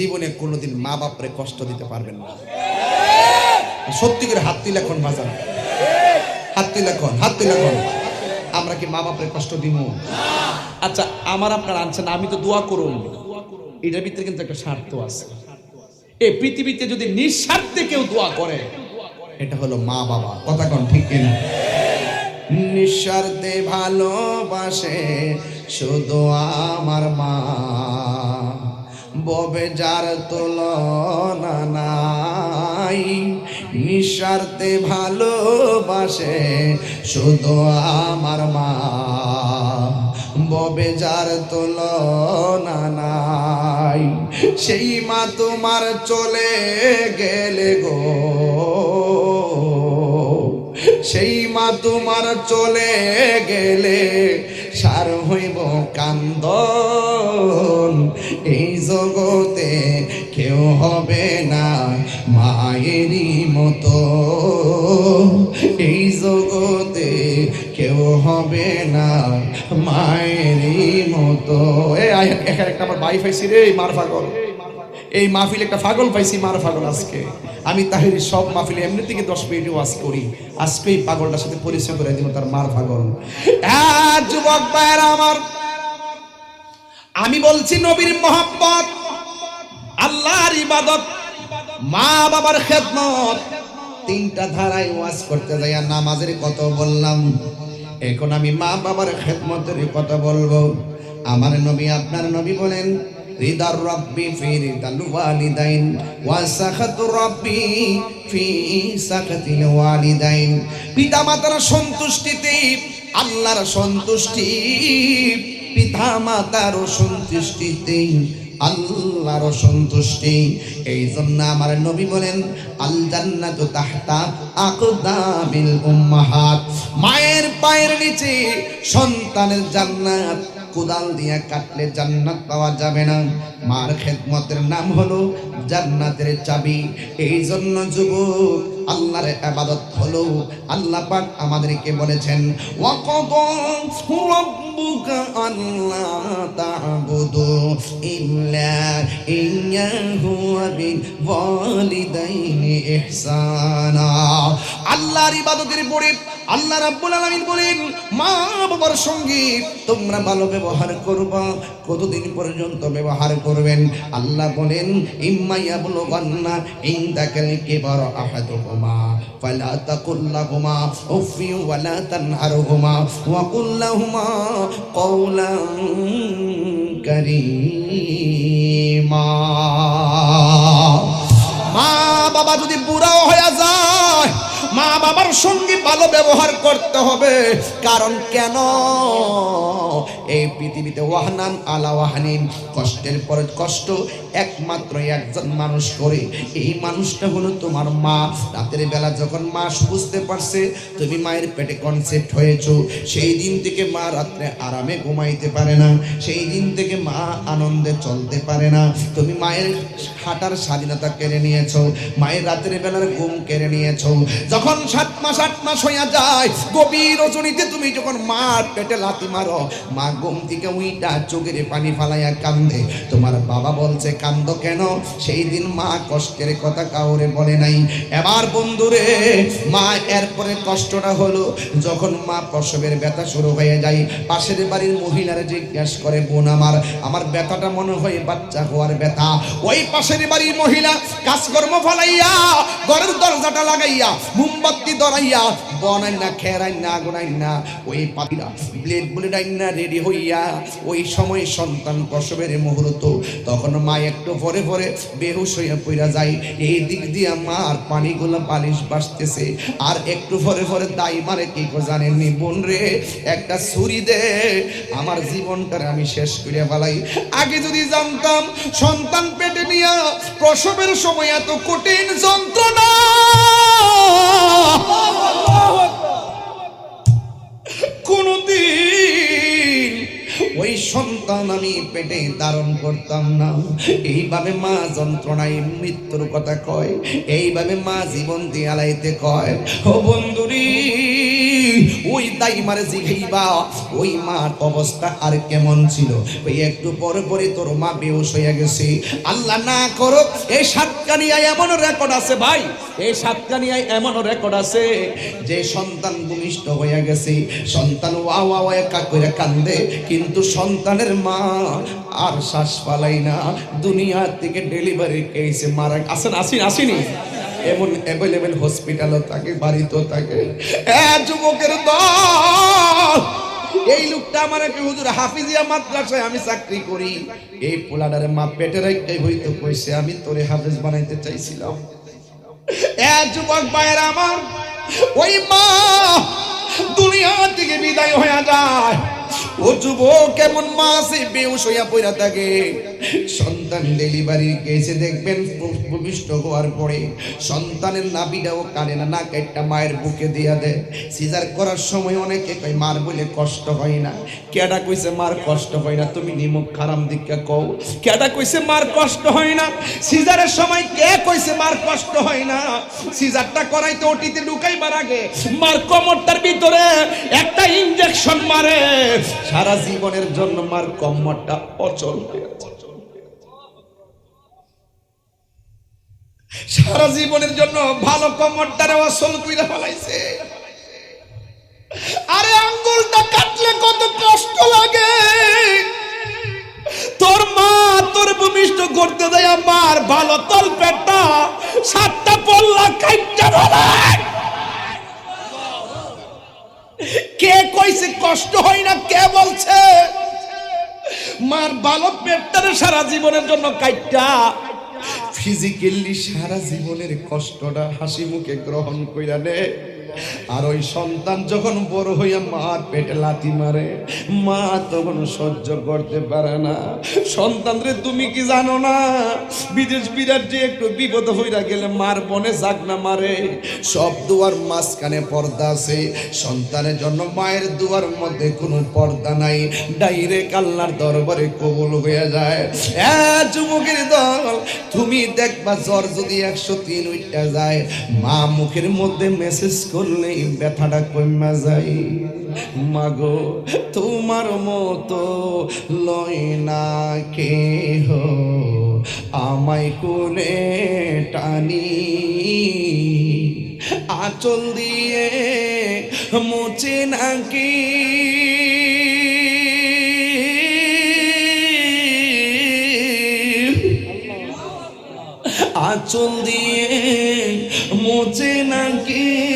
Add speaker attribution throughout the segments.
Speaker 1: জীবনে কোনোদিন মা বাপরে কষ্ট দিতে পারবেন না। সত্যি করে হাত তুলে এখন বাজার হাত তুলে এখন হাত তুলে এখন আমরা কি মা বাপরে কষ্ট দিব? আচ্ছা আমার আপনার আনছেন, আমি তো দোয়া করুন এটার ভিতরে কিন্তু একটা স্বার্থ আছে। এই পৃথিবীতে যদি নিঃস্বার্থে কেউ দোয়া করে, এটা হলো মা বাবা। কথা কোন ঠিক কিনা? নিঃস্বার্থে ভালোবাসে শুধু আমার মা। ববে যার তুলনা নাই। নিঃস্বার্থে ভালোবাসে শুধু আমার মা। ববে যার তুলনা নাই। সেই মা তোমার চলে গেলে গো। সেই মা তোমার চলে গেলে সার হইব কান্দন। এই জগতে কেউ হবে না মায়েরই মতো। এই জগতে কেউ হবে না মায়েরই মতো। আমার ভাই পাইছি রে মার পাগল। এই মাহফিল একটা পাগল পাইছি, মার ফাগল আজকে। আমি তাহির সব মাহফিলে এমনি থেকে দশ মিনিট ওয়াজ করি। আজকে এই পাগলটার সাথে পরিচয় করে দিল তার মার ফাগল যুবক ভাইয়েরা আমার আমি বলছি নবীর মোহাম্মত আল্লাহর ইবাদত মা বাবার খেদমত। তিনটা ধারায় ওয়াজ করতে যাই আর নামাজের কত বললাম। এখন আমি মা বাবার খেদমতের কথা বলব। আমার নবী আপনার নবী বলেন, রিদার রব্বি ফি রিদাল ওয়ালিদাইন, ওয়া সাখাতু রব্বি ফি সাখাতিল ওয়ালিদাইন। পিতা মাতার সন্তুষ্টিতে, আল্লাহর সন্তুষ্টি পিতা মাতার সন্তুষ্টিতে আল্লাহর সন্তুষ্টি এই জন্য আমার নবী বলেন আল তাহতা আকদামিল উম্মাহাত। মায়ের পায়ের নিচে সন্তানের জান্নাত, কোদাল দিয়ে কাটলে জান্নাত পাওয়া যাবে না। মার খেদমতের নাম হলো জান্নাতের চাবি। এই জন্য যুবক, আল্লাহর আবাদত হলো, আল্লাহ পাক আমাদেরকে বলেছেন, ওয়াকাদা রাব্বুকা আল্লা তা'বুদু ইল্লা ইয়্যাহু ওয়া বিল আল্লাহর ইবাদতের পরে আল্লাহ রাব্বুল আলামিন বলেন, মা বাবার সঙ্গে তোমরা ভালো ব্যবহার করবা, কতদিন পর্যন্ত ব্যবহার করবেন? আল্লাহ বলেন, ইম্মা ইয়াবলুগান্না ইনদাকাল কিবার আহাদুহুমা, ফালা তাকুল লাহুমা উফি ওয়ালা তানহারহুমা, ওয়া কুল লাহুমা কওলান কারীমা। মা বাবা যদি বুড়াও হয়ে যায়, মা বাবার সঙ্গে ভালো ব্যবহার করতে হবে। কারণ কেন? এই পৃথিবীতে ওয়াহনান আলা ওয়াহানিন, কষ্টের পরে কষ্ট, একমাত্র একজন মানুষ করে। এই মানুষটা হলো তোমার মা। রাতের বেলা যখন মা বুঝতে পারছে তুমি মায়ের পেটে কনসেপ্ট হয়েছো, সেই দিন থেকে মা রাত্রে আরামে ঘুমাইতে পারে না, সেই দিন থেকে মা আনন্দে চলতে পারে না। তুমি মায়ের হাঁটার স্বাধীনতা কেড়ে নিয়েছো, মায়ের রাতের বেলার ঘুম কেড়ে নিয়েছো। যখন সাত মাস, আট মাস হইয়া যায়, গভীর রজনীতে তুমি যখন মার পেটে লাথি মারো, মা ঘুম থেকে উইটা চোখের পানি ফালাইয়া কান্দে। তোমার বাবা বলছে, কান্দ কেন? সেই দিন মা কষ্টের কথা কাউরে বলে নাই। এবার বন্ধুরে, মা এরপরে কষ্টটা হলো, যখন মা প্রসবের ব্যথা শুরু হয়ে যায়, পাশের বাড়ির মহিলারা জিজ্ঞাসা করে, বোন আমার আমার ব্যথাটা মনে হয় বাচ্চা হওয়ার ব্যথা। ওই পাশের বাড়ির মহিলা কাজকর্ম ফলাইয়া, ঘরের দরজাটা লাগাইয়া, মোমবাতি ধরাইয়া বনাই না খেরাই না গোনাই না ওই পাখিরা ব্লেড ব্লেড না রেডি হইয়া, ওই সময় সন্তান প্রসবের মুহূর্ত। তখন মা একটু পরে পরে বেহুশ হইয়া পইরা যায়। এই দিক দিয়ে মার পানিগুলো পালিশ বাসতেছে। আর একটু পরে পরে দাই মারে কি জানেননি বোন রে? একটা ছুরি দে। আমার জীবনটারে আমি শেষ করিয়া ফেলাই। আগে যদি জানতাম সন্তান পেটে নিয়া প্রসবের সময় এত কঠিন যন্ত্রণা। কোনদিন ওই সন্তান আমি পেটে ধারণ করতাম না। এইভাবে মা যন্ত্রণায় মৃত্যুর কথা কয়, এইভাবে মা জীবন দিয়ে আলাইতে কয়। ও বন্ধুরি ওই দাইমারে জিঘাইবা ওই মার অবস্থা আর কেমন ছিল? ওই একটু পরে পরে তোর মা বেউস হয়ে গেছে। আল্লাহ না করো এই সাতকানিয়ায় এমন রেকর্ড আছে ভাই। এই সাতকানিয়ায় এমন রেকর্ড আছে যে সন্তান ভূমিষ্ঠ হয়ে গেছে। সন্তান ওয়া ওয়া ওয়া একা করে কান্দে, কিন্তু সন্তানের মা আর শ্বাস পালাই না। দুনিয়া থেকে ডেলিভারি কেসে মারা আসেন আসিন আসিনি এমন অ্যাভেলেবেল হসপিটালও থাকে, বাড়িতেও থাকে। যুবকের দল, এই লোকটা আমার একটা হুজুর, হাফিজিয়া মাদ্রাসায় আমি চাকরি করি। এই পোলাডারে মা পেটে রাখতে হইতো কইছে, আমি তোরে হাফেজ বানাইতে চাইছিলাম। এ যুবক ভাইয়ের আমার, ওই মা দুনিয়া থেকে বিদায় হয়ে যায়। ও কেমন মা আছে? বেউস হইয়া পড়া থাকে। সন্তান ডেলিভারি কেসে দেখবেন ভূমিষ্ঠ হওয়ার পরে সন্তানের নাবিটাও কানে না না একটা মায়ের বুকে দিয়া দেয়। সিজার করার সময় অনেকে কয়, মার বলে কষ্ট হয় না। কেডা কইছে, মার কষ্ট হয় না? তুমি নিমুখ খারাম দিকা কও। কেডা কইছে, মার কষ্ট হয় না? সিজারের সময় কে কইছে, মার কষ্ট হয় না? সিজারটা করাইতে ওটিতে ঢুকাইবার আগে মার কমরটার ভিতরে একটা ইনজেকশন মারে। সারা জীবনের জন্য মার কমরটা অচল হয়ে আছে। সারা জীবনের জন্য ভালো কমরটারে অচল কইরা ফেলাইছে। আরে আঙ্গুলটা কাটলে কত কষ্ট লাগে। তোর মা তোর ভূমিষ্ঠ করতে দেয় আমার ভালো তল পেটটা সাতটা পল্লা খাইটা ফেলায় কে কইছে কষ্ট হয় না, কে বলছে? মার বালক পেটটারে সারা জীবনের জন্য কাইটা ফিজিক্যালি সারা জীবনের কষ্টটা হাসি মুখে গ্রহণ কইরা নে। আর ওই সন্তান যখন বড় হইয়া মার পেটে লাথি মারে, মা তখন সহ্য করতে পারে না। সন্তান রে, তুমি কি জানো না? বিদেশ বিরাট যে একটু বিপদ হইয়া গেলে মার বনে যাক না মারে। সব দুয়ার মাঝখানে পর্দা আছে। সন্তানের জন্য মায়ের দুয়ার মধ্যে কোনো পর্দা নাই। ডাইরেক্ট আল্লাহর দরবারে কবুল হয়ে যায়। যুবকের দল, তুমি দেখবা জ্বর যদি একশো তিন উইটা যায়। মা মুখের মধ্যে মেসেজ করলেই ব্যথাটা কমা যায় মাগো, তোমার মতো লয় না কেহ। আমায় কোলে টানি। আচল দিয়ে মুছে নাকি। আচল দিয়ে মোচে না কেউ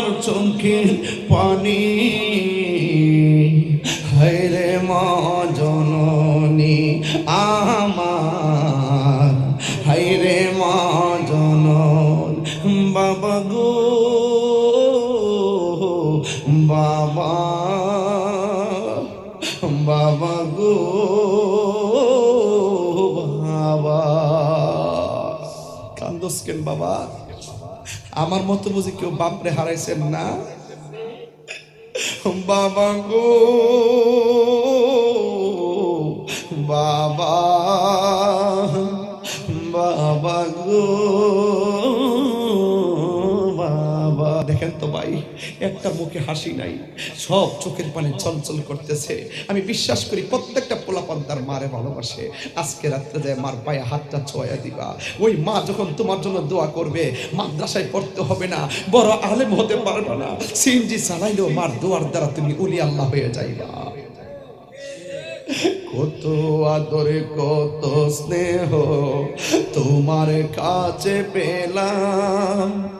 Speaker 1: আমার চোখে পানি। হায়রে মা জননী আমার। হায়রে মা জনন বাবা গো, বাবা। বাবা গো বাবা কান্দোস কেন বাবা? আমার মত বুঝি কেউ বাপরে হারাইছেন না? বাবা গো বাবা বাবা গো। ভাই, একটা মুখে হাসি নাই, সব চোখের পানি চঞ্চল করতেছে। আমি বিশ্বাস করি প্রত্যেকটা পোলাপান মারে ভালোবাসে। আজকে রাত্রে যায় মার পায়ে হাতটা ছোঁয়া দিবা। ওই মা যখন তোমার জন্য দোয়া করবে, মাদ্রাসায় পড়তে হবে না, বড় আলেম হতে পারবে না। সিনজি চালাইলেও মার দোয়ার দ্বারা তুমি উলি আল্লাহ হয়ে যাইবা। কত আদরে, কত স্নেহ তোমার কাছে পেলাম।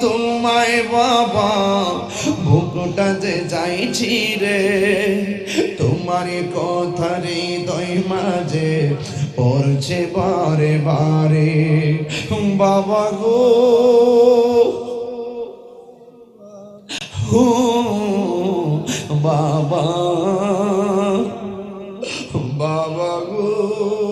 Speaker 1: তোমায় বাবা বুকুটা যে যাইছি রে। তোমার কথা হৃদয় মাঝে পড়ছে বারে বারে। বাবা গো বাবা বাবা গো।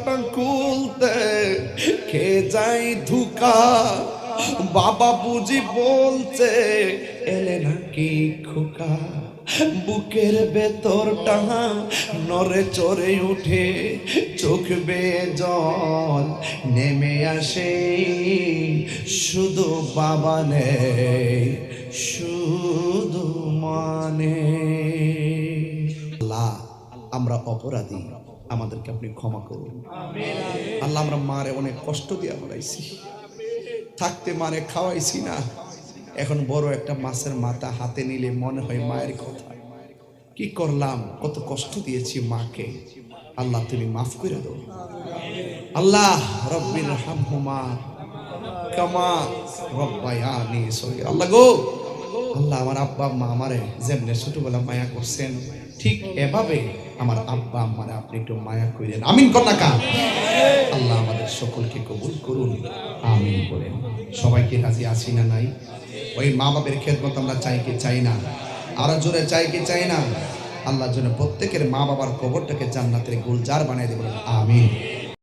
Speaker 1: দরজাটা খুলতে কে যাই ধুকা? বাবা বুঝি বলছে, এলে নাকি খোকা? বুকের ভেতরটা নরে চড়ে উঠে চোখ বেয়ে জল নেমে আসে। শুধু বাবা নেই, শুধু মানে আমরা অপরাধী। আমাদেরকে আপনি ক্ষমা করুন। আল্লাহ আমরা মারে অনেক কষ্ট দিয়ে বলাইছি থাকতে মারে খাওয়াইছি না। এখন বড় একটা মাছের মাথা হাতে নিলে মনে হয় মায়ের কথা। কি করলাম? কত কষ্ট দিয়েছি মাকে। আল্লাহ, তুমি মাফ করে দাও। আল্লাহ, রব্বির হামহুমা কামা রব্বায়ানি সগীরা। আল্লাহ গো, আল্লাহ আমার আব্বা আম্মা আমারে যেমনে ছোটবেলা মায়া করছেন ঠিক এভাবে আমার আব্বা আমার আপনি একটু মায়া করেন আমিন কন্যাকা আল্লাহ আমাদের সকলকে কবুল করুন। আমিন বলেন। সবাইকে রাজি আসি না নাই? ওই মা বাবের খেদমত আমরা চাই কি চাই না? আরও জোরে চাই কি চাই না? আল্লাহর জন্য প্রত্যেকের মা বাবার কবরটাকে জান্নাতের গুলজার বানিয়ে দেবেন আমিন।